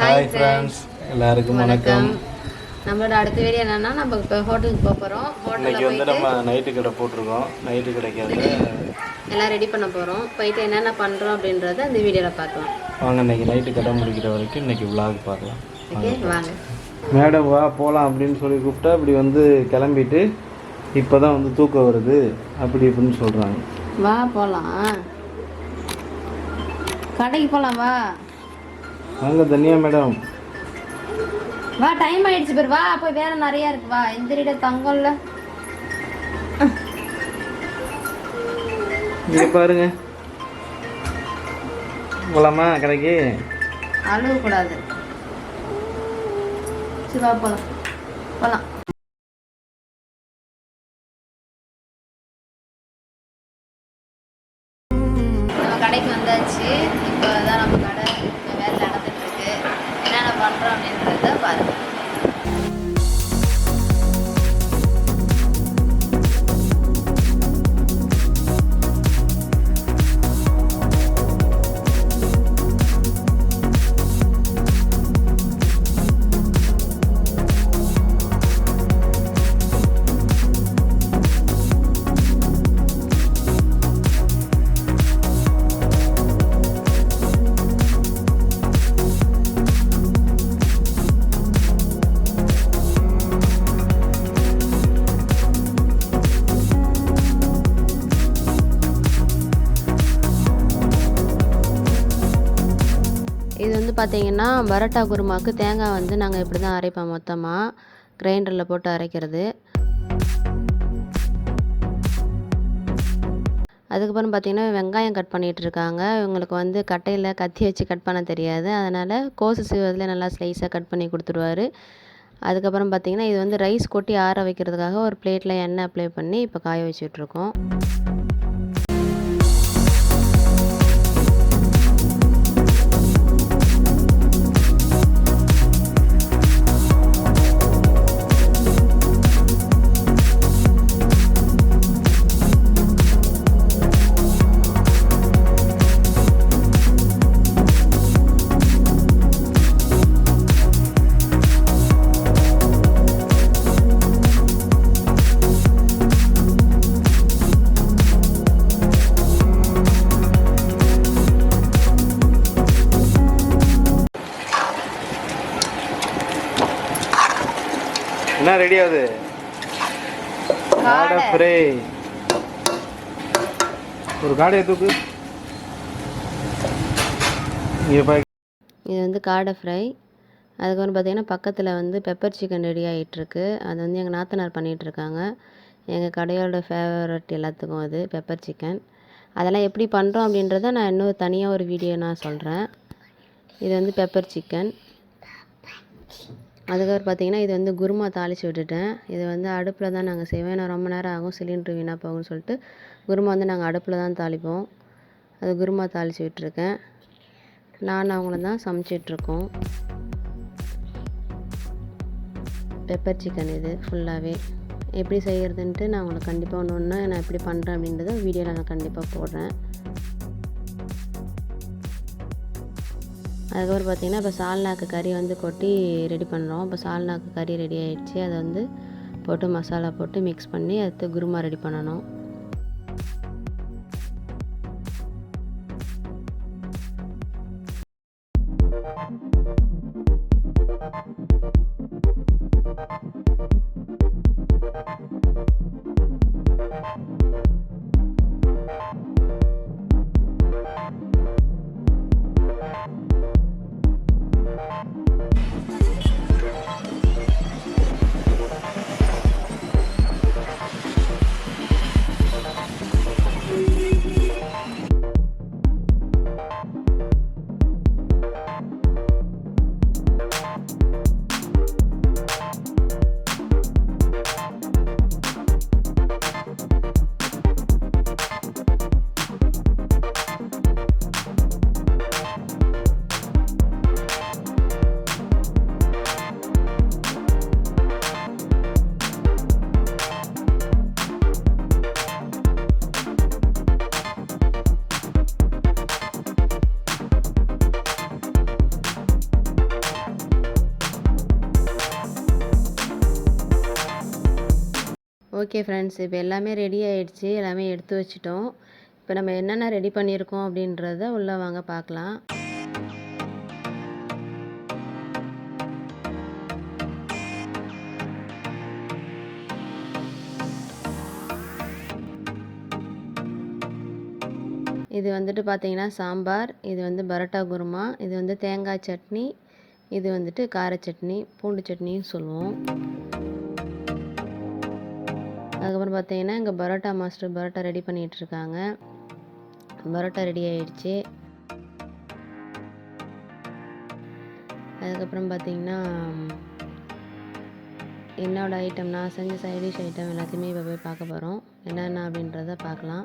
Hi friends எல்லாருக்கும் வணக்கம். நம்மளோட அடுத்த வீடியோ என்னன்னா நம்ம இப்போ ஹோட்டலுக்கு போக போகிறோம் இன்னைக்கு வந்து நம்ம நைட்டு கடை போட்டிருக்கோம். நைட்டு கடைக்காக எல்லாம் ரெடி பண்ண போகிறோம் போயிட்டு என்னென்ன பண்ணுறோம் அப்படின்றத அந்த வீடியோவில் பார்க்கலாம். வாங்க இன்னைக்கு நைட்டு கடை முடிக்கிற வரைக்கும் இன்னைக்கு vlog பார்க்கலாம். ஓகே வாங்க மேடம் வா போகலாம் அப்படின்னு சொல்லி கூப்பிட்டா இப்படி வந்து கிளம்பிட்டு இப்போ தான் வந்து தூக்கம் வருது. அப்படி இப்படின்னு சொல்கிறாங்க வா போகலாம் கடைக்கு போகலாம் வா. வாங்க தனியா மேடம் வா டைம் ஆயிடுச்சு பேர். வா போய் வேலை நிறையா இருக்கு. வா எந்திரிட தங்கம்ல. இங்கே பாருங்க. போகலாமா கடைக்கு? அழுவக்கூடாது சரி வா போகலாம் போகலாம் பார்த்தீங்கன்னா பரோட்டா குருமாவுக்கு தேங்காய் வந்து நாங்கள் இப்படி தான் அரைப்போம் மொத்தமாக கிரைண்டரில் போட்டு அரைக்கிறது. அதுக்கப்புறம் பார்த்தீங்கன்னா வெங்காயம் கட் பண்ணிகிட்டு இருக்காங்க இவங்களுக்கு வந்து கட்டையில் கத்தி வச்சு கட் பண்ண தெரியாது. அதனால் கோசு சீவத்தில் நல்லா ஸ்லைஸாக கட் பண்ணி கொடுத்துருவாரு. அதுக்கப்புறம் பார்த்தீங்கன்னா இது வந்து ரைஸ் கொட்டி ஆற வைக்கிறதுக்காக ஒரு பிளேட்டில் எண்ணெய் அப்ளை பண்ணி இப்போ காய வச்சுட்ருக்கோம் என்ன ரெடி ஆகுது? காடை. ஃப்ரை ஒரு காடையை தூக்கு. இது வந்து காடை ஃப்ரை அதுக்கப்புறம் பார்த்தீங்கன்னா பக்கத்தில் வந்து பெப்பர் சிக்கன் ரெடி ஆகிட்டுருக்கு அது வந்து எங்கள் நாத்தனார் பண்ணிகிட்டு இருக்காங்க எங்கள் கடையோட ஃபேவரட் எல்லாத்துக்கும் அது பெப்பர் சிக்கன் அதெல்லாம் எப்படி பண்ணுறோம் அப்படின்றத நான் இன்னும் தனியாக ஒரு வீடியோ நான் சொல்கிறேன் இது வந்து பெப்பர் சிக்கன் அதுக்கப்புறம் பார்த்தீங்கன்னா இது வந்து குருமா தாளித்து விட்டுட்டேன். இது வந்து அடுப்பில் தான் நாங்கள் செய்வோம். ஏன்னா ரொம்ப நேரம் ஆகும். சிலிண்ட்ரு வீணாக போகும்னு சொல்லிட்டு குருமா வந்து நாங்கள் அடுப்பில் தான் தாளிப்போம். அது குருமா தாளித்து விட்டுருக்கேன். நான் அவங்கள தான் சமைச்சிட்ருக்கோம் பெப்பர் சிக்கன் இது ஃபுல்லாகவே எப்படி செய்கிறதுன்ட்டு நான் உங்களுக்கு கண்டிப்பாக ஒன்று ஒன்று நான் எப்படி பண்ணுறேன் அப்படின்றத வீடியோவில் நான் கண்டிப்பாக போடுறேன். அதுக்கப்புறம் பார்த்திங்கன்னா இப்போ சால்னாக்கு கறி வந்து கொட்டி ரெடி பண்ணுறோம் இப்போ சால்னாக்கு கறி ரெடி ஆகிடுச்சி அதை வந்து போட்டு மசாலா போட்டு மிக்ஸ் பண்ணி அடுத்து குருமா ரெடி பண்ணணும். ஓகே ஃப்ரெண்ட்ஸ் இப்போ எல்லாமே ரெடி ஆகிடுச்சி எல்லாமே எடுத்து வச்சிட்டோம். இப்போ நம்ம என்னென்ன ரெடி பண்ணியிருக்கோம் அப்படின்றத உள்ளே வாங்க பார்க்கலாம். இது வந்துட்டு பார்த்தீங்கன்னா சாம்பார் இது வந்து பரோட்டா குருமா இது வந்து தேங்காய் சட்னி இது வந்துட்டு கார சட்னி பூண்டு சட்னியும் சொல்லுவோம். அதுக்கப்புறம் பார்த்தீங்கன்னா இங்கே பரோட்டா மாஸ்டர் பரோட்டா ரெடி பண்ணிகிட்டு இருக்காங்க பரோட்டா ரெடி ஆயிடுச்சு. அதுக்கப்புறம் பார்த்தீங்கன்னா என்னோடய ஐட்டம் நான் செஞ்ச சைடிஷ் ஐட்டம் எல்லாத்தையுமே இப்போ போய் பார்க்க போகிறோம் என்னென்ன அப்படின்றத பார்க்கலாம்.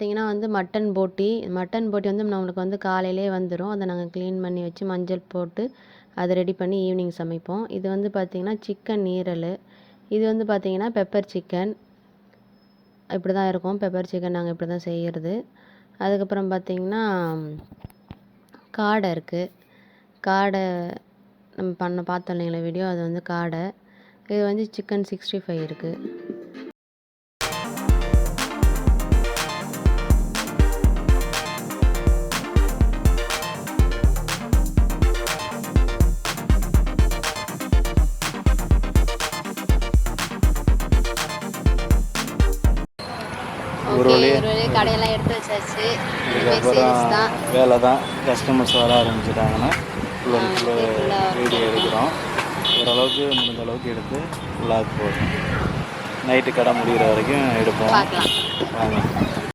பார்த்தீங்கன்னா வந்து மட்டன் போட்டி. மட்டன் போட்டி வந்து நம்மளுக்கு வந்து காலையிலே வந்துடும் அதை நாங்கள் க்ளீன் பண்ணி வச்சு மஞ்சள் போட்டு அதை ரெடி பண்ணி ஈவினிங் சமைப்போம். இது வந்து பார்த்திங்கன்னா சிக்கன் நீரல் இது வந்து பார்த்திங்கன்னா பெப்பர் சிக்கன் இப்படி தான் இருக்கும். பெப்பர் சிக்கன் நாங்கள் இப்படி தான் செய்கிறது அதுக்கப்புறம் பார்த்திங்கன்னா காடை இருக்குது காடை நம்ம பண்ண பார்த்தோம் இல்லைங்களா வீடியோ அது வந்து காடை. இது வந்து சிக்கன் சிக்ஸ்டி ஃபைவ் இருக்குது கடையெல்லாம் எடுத்து வச்சாச்சு. இதுக்கப்புறம் வேலை தான். கஸ்டமர்ஸ் வர ஆரம்பிச்சிட்டாங்கன்னா ஃபுல் அண்ட் ஃபுல்லு வீடியோ எடுக்கிறோம். ஓரளவுக்கு முடிஞ்ச அளவுக்கு எடுத்து ஃபுல்லாக போதும். நைட்டு கடை முடிகிற வரைக்கும் எடுப்போம். வாங்க.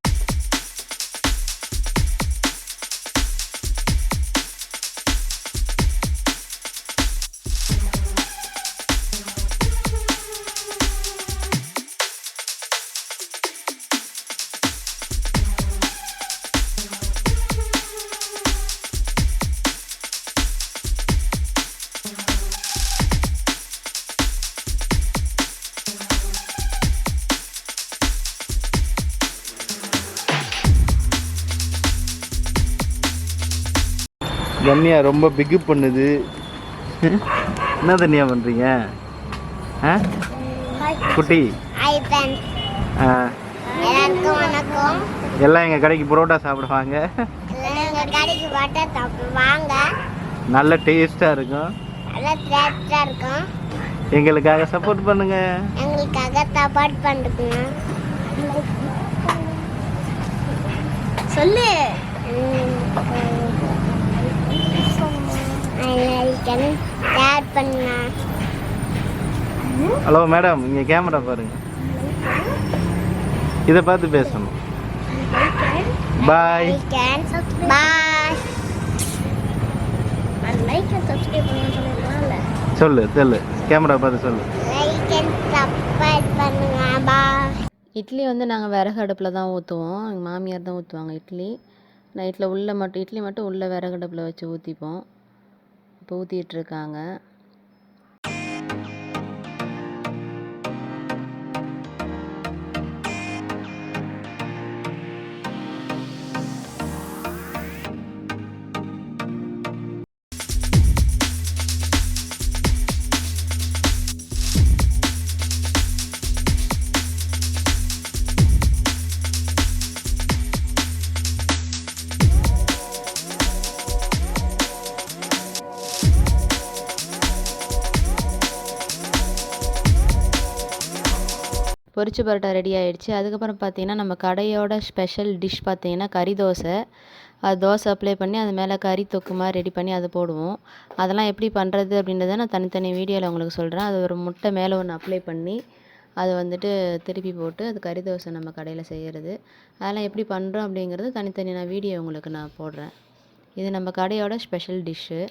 தன்யா ரொம்ப பிக்கு பண்ணுது. என்ன தன்யா பண்ணுறீங்க ஆ? குட்டி. ஹாய் ஃப்ரெண்ட்ஸ் ஆ, வணக்கம் எல்லாம் எங்கள் கடைக்கு புரோட்டா சாப்பிடுவாங்க. எங்கள் கடைக்கு வாட்டர் வாங்க நல்ல டேஸ்ட்டாக இருக்கும். நல்லா டேஸ்டாக இருக்கும் எங்களுக்காக சப்போர்ட் பண்ணுங்க எங்களுக்காக சப்போர்ட் பண்ணுங்க. சொல்லு. ஷேர் பண்ண. ஹலோ மேடம் இங்கே கேமரா பாருங்க. இதை பார்த்து பேசணும். Bye bye like and subscribe பண்ண சொல்லிருக்கலாம்ல சொல்லு சொல்லு. கேமரா பார்த்து சொல்லு. லைக் அண்ட் சப்ஸ்கிரைப் பண்ணுங்க. பாய் இட்லி வந்து நாங்கள் விறகு அடுப்பில் தான் ஊற்றுவோம் எங்கள் மாமியார் தான் ஊற்றுவாங்க இட்லி. நைட்டில் உள்ளே மட்டும் இட்லி மட்டும் உள்ளே விறகு அடுப்பில் வச்சு ஊற்றிப்போம் இப்போ பொரிச்சு பரோட்டா ரெடி ஆயிடுச்சு. அதுக்கப்புறம் பார்த்தீங்கன்னா நம்ம கடையோட ஸ்பெஷல் டிஷ் பார்த்தீங்கன்னா கறி தோசை. அது தோசை அப்ளை பண்ணி அது மேலே கறி தொக்கு மாதிரி ரெடி பண்ணி அதை போடுவோம். அதெல்லாம் எப்படி பண்ணுறது அப்படின்றத நான் தனித்தனி வீடியோவில் உங்களுக்கு சொல்கிறேன் அது ஒரு முட்டை மேலே ஒன்று அப்ளை பண்ணி அதை வந்துட்டு திருப்பி போட்டு அது கறி தோசை நம்ம கடையில் செய்கிறது அதெல்லாம் எப்படி பண்ணுறோம் அப்படிங்கிறது தனித்தனி நான் வீடியோ உங்களுக்கு நான் போடுறேன். இது நம்ம கடையோட ஸ்பெஷல் டிஷ்ஷு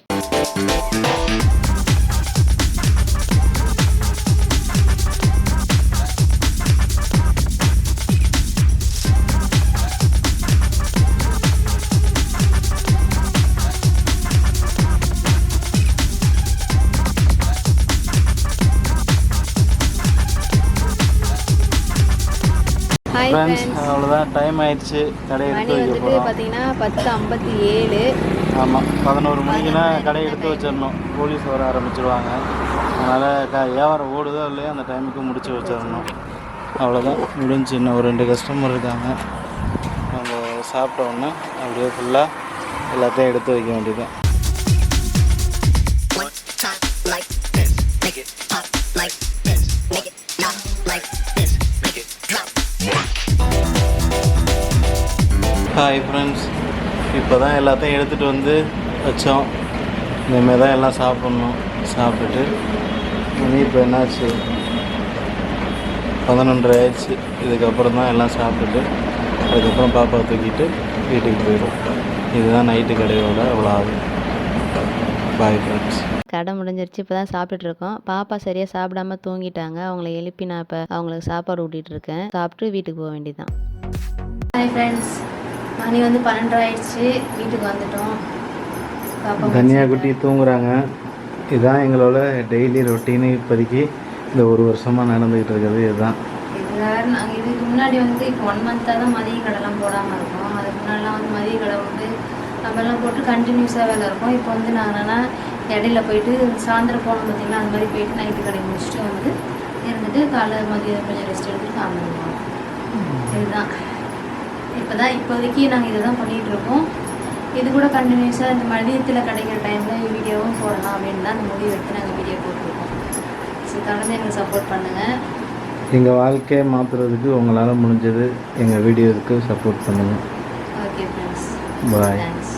ஃப்ரெண்ட்ஸ் friends. அவ்வளோதான் டைம் ஆயிடுச்சு. கடையை மணி எடுத்து வைக்க வந்துட்டு போகிறோம் பார்த்தீங்கன்னா பத்து ஐம்பத்தி ஏழு ஆமாம் பதினோரு மணிக்குனா கடை எடுத்து வச்சிடணும். போலீஸ் வர ஆரம்பிச்சிருவாங்க. அதனால் க வியாபாரம் ஓடுதோ இல்லையோ அந்த டைமுக்கு முடிச்சு வச்சிடணும். அவ்வளோதான் முடிஞ்சு இன்னும் ஒரு ரெண்டு கஸ்டமர் இருக்காங்க. நம்ம சாப்பிட்ட உடனே அப்படியே ஃபுல்லாக எல்லாத்தையும் எடுத்து வைக்க வேண்டியதுதான். ஹாய் ஃப்ரெண்ட்ஸ் இப்போ தான் எல்லாத்தையும் எடுத்துகிட்டு வந்து வச்சோம். இனிமேல் தான் எல்லாம் சாப்பிட்ணும். சாப்பிட்டுட்டு மணி இப்போ என்னாச்சு? பதினொன்றரை ஆயிடுச்சு. இதுக்கப்புறம் தான் எல்லாம் சாப்பிட்டுட்டு அதுக்கப்புறம் பாப்பா தூக்கிட்டு வீட்டுக்கு போயிடும் இதுதான் நைட்டு கடையோட அவ்வளோ ஆகும் பாய் ஃப்ரெண்ட்ஸ் கடை முடிஞ்சிருச்சு. இப்போ தான் சாப்பிட்டுட்டு இருக்கோம். பாப்பா சரியாக சாப்பிடாம தூங்கிட்டாங்க. அவங்கள எழுப்பி நான் இப்போ அவங்களுக்கு சாப்பாடு ஊட்டிட்டு இருக்கேன். சாப்பிட்டு வீட்டுக்கு போக வேண்டியதுதான். ஹாய் ஃப்ரெண்ட்ஸ் மணி வந்து பன்னெண்டு ஆயிடுச்சு வீட்டுக்கு வந்துட்டோம். பாப்பா தனியா குட்டி தூங்குறாங்க. இதுதான் எங்களோட டெய்லி ரொட்டீனு இப்போதைக்கு இந்த ஒரு வருஷமாக நடந்துக்கிட்டு இருக்கிறது. இதுதான். எல்லாரும் நாங்கள் இதுக்கு முன்னாடி வந்து இப்போ ஒன் மந்த்தாக தான் மதிய கடைலாம் போடாமல் இருக்கோம். அதுக்கு முன்னாடிலாம் வந்து மதிய கடை வந்து நம்மலாம் போட்டு கண்டினியூஸாக வேலை இருக்கும். இப்போ வந்து நாங்கள் என்னன்னா இடையில போயிட்டு சாயந்தரம் போனோம் பார்த்தீங்களா? அந்த மாதிரி போயிட்டு நைட்டு கடை முடிச்சுட்டு வந்து இருந்துட்டு காலை மதியம் கொஞ்சம் ரெஸ்ட் எடுத்துட்டு சாப்பிடுவோம் இதுதான். இப்போ தான் இப்போதைக்கு நாங்கள் இதை தான் பண்ணிகிட்டு இருக்கோம் இது கூட கண்டினியூஸாக இந்த மதியத்தில் கிடைக்கிற டைமில் வீடியோவும் போடலாம் அப்படின்னு தான் அந்த முடிவு எடுத்து நாங்கள் வீடியோ போட்டிருக்கோம். ஸோ தொடர்ந்து எங்களுக்கு சப்போர்ட் பண்ணுங்கள் எங்கள் வாழ்க்கையை மாற்றுறதுக்கு உங்களால் முடிஞ்சது எங்கள் வீடியோவுக்கு சப்போர்ட் பண்ணுங்கள் ஓகே ஃப்ரெண்ட்ஸ் பாய் தேங்க்ஸ்